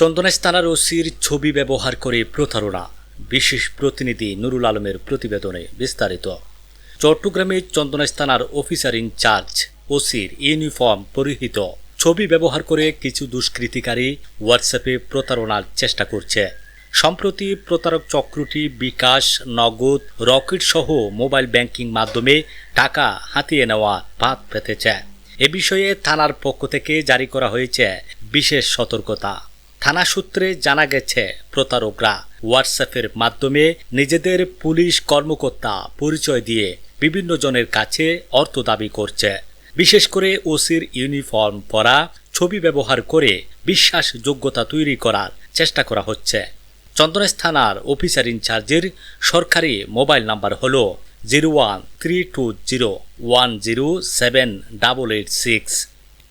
চন্দনাইশ থানার ওসির ছবি ব্যবহার করে প্রতারণা। বিশেষ প্রতিনিধি নুরুল আলমের প্রতিবেদনে বিস্তারিত। চট্টগ্রামে চন্দনাইশ থানার অফিসার ইনচার্জ, ওসির ইউনিফর্ম পরিহিত। ছবি ব্যবহার করে কিছু দুষ্কৃতিকারী হোয়াটসঅ্যাপে প্রতারণার চেষ্টা করছে। সম্প্রতি প্রতারক চক্রটি বিকাশ, নগদ, রকেট সহ মোবাইল ব্যাংকিং মাধ্যমে টাকা হাতিয়ে নেওয়া পাত পেতেছে এ বিষয়ে থানার পক্ষ থেকে জারি করা হয়েছে বিশেষ সতর্কতা। থানা সূত্রে জানা গেছে, প্রতারকরা হোয়াটসঅ্যাপের মাধ্যমে নিজেদের পুলিশ কর্মকর্তা পরিচয় দিয়ে বিভিন্ন জনের কাছে অর্থ দাবি করছে। বিশেষ করে ওসির ইউনিফর্ম পরা, ছবি ব্যবহার করে বিশ্বাসযোগ্যতা তৈরি করার চেষ্টা করা হচ্ছে। চন্দনেশ থানার অফিসার ইনচার্জের সরকারি মোবাইল নাম্বার হল zero one three two zero one zero seven double eight six.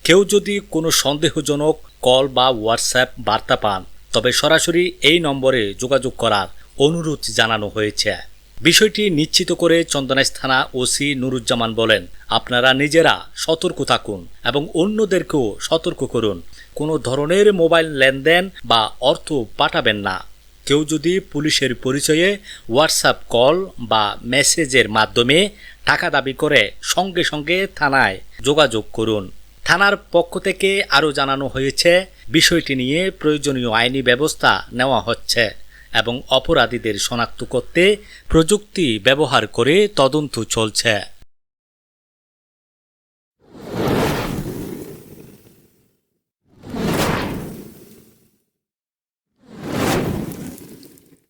কেউ যদি কোনো সন্দেহজনক কল বা হোয়াটসঅ্যাপ বার্তা পান, তবে সরাসরি এই নম্বরে যোগাযোগ করার অনুরোধ জানানো হয়েছে। বিষয়টি নিশ্চিত করে চন্দনাইশ থানা ওসি নুরুজ্জামান বলেন, আপনারা নিজেরা সতর্ক থাকুন এবং অন্যদেরকেও সতর্ক করুন। কোনো ধরনের মোবাইল লেনদেন বা অর্থ পাঠাবেন না। কেউ যদি পুলিশের পরিচয়ে হোয়াটসঅ্যাপ কল বা মেসেজের মাধ্যমে টাকা দাবি করে সঙ্গে সঙ্গে থানায় যোগাযোগ করুন। থানার পক্ষ থেকে আরও জানানো হয়েছে, বিষয়টি নিয়ে প্রয়োজনীয় আইনি ব্যবস্থা নেওয়া হচ্ছে এবং অপরাধীদের শনাক্ত করতে প্রযুক্তি ব্যবহার করে তদন্ত চলছে।